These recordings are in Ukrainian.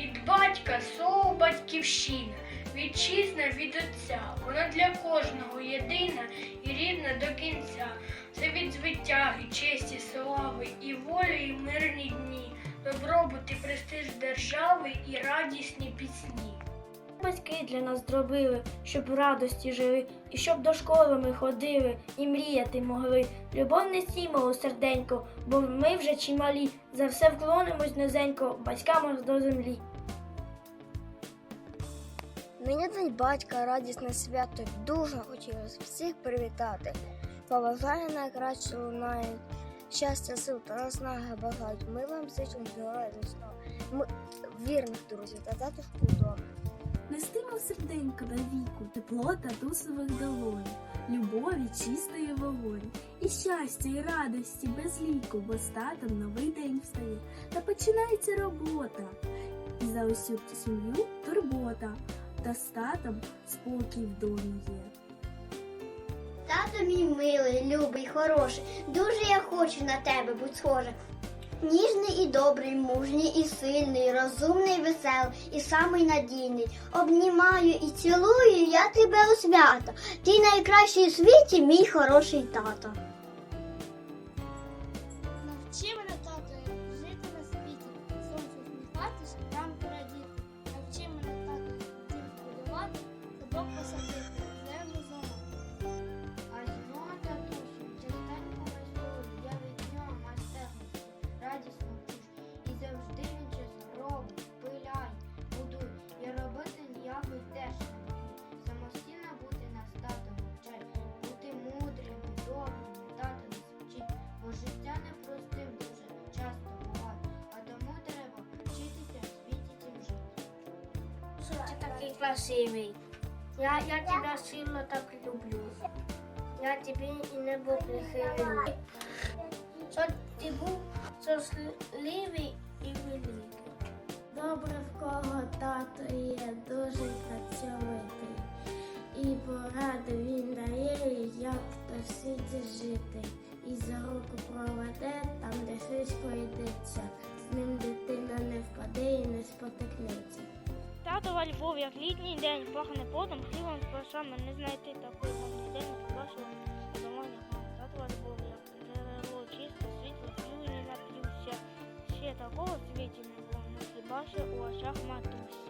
Від батька слово батьківщина, вітчизна від отця. Вона для кожного єдина і рідна до кінця. Це від звитяги, честі, слави і волі, і мирні дні, добробут і престиж держави і радісні пісні. Батьки для нас зробили, щоб в радості жили, і щоб до школи ми ходили, і мріяти могли. Любов несімо у серденько, бо ми вже чималі, за все вклонимось низенько, батькам до землі. Нині день батька, радісне свято, дуже хотілося всіх привітати. Побажаю найкраще лунають, щастя, сил та наснаги бажають. Ми вам зичимо радісно, ми вірних друзів та татушку вдома. Нестимо серденько до віку, тепло та тусових долонь, любові чистої вогонь, і щастя, і радості без ліку, бо з татом новий день встає, та починається робота. І за усю сім'ю турбота, та з татом спокій в домі є. Тато мій милий, любий, хороший, дуже я хочу на тебе будь схожа. Ніжний і добрий, мужній і сильний, розумний, веселий і самий надійний. Обнімаю і цілую я тебе у свято. Ти найкращий у світі, мій хороший тато. Садок посадити, землю зламати. А знову татусю, частенько веселий, я від нього майстерно радісно вчусь. І завжди він щось робить, пиляє, будує. І робити ніякої теж. Самостійно бути нас тато бути мудрими, добрими, тато нас вчить. Бо життя непростим дуже часто буває, а тому треба вчитися в світі цим жити. Такий красивий? Я, я тебе сильно так люблю. Я тобі і небо прихилю. Що ти був щасливий і великий. Добре в кого тато є, дуже працьовитий. І поради він дає, як в світі жити. І за руку проведе там, де хисько йдеться. З ним дитина не впаде і не спотикнеться. Во Львов, як літній день, пахне потом, хлібом з пашами, не знайти такої вам день, побачив домовних мам. Тато во Львов, як джерело чисте, світло, п'ю не нап'юся. Ще такого світі не було, ну хіба що у очах матусі.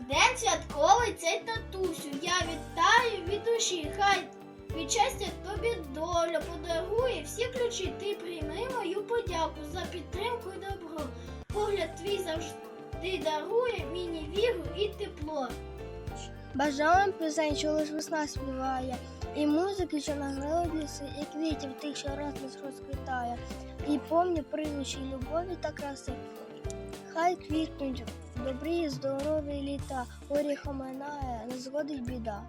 День святковий цей татусю. Я вітаю від душі. Хай від щастя тобі доля подарує. Всі ключі ти прийми мою подяку за підтримку і добро. Погляд твій завжди дарує мені віру і тепло. Бажаємо пісень, що лиш весна співає, і музики, що награли ліси, і квітів тих, що нас розквітає. І помні пригощі любові та краси. Хай квітнуть добрі, здорові літа, горіхом минає, не згодить біда.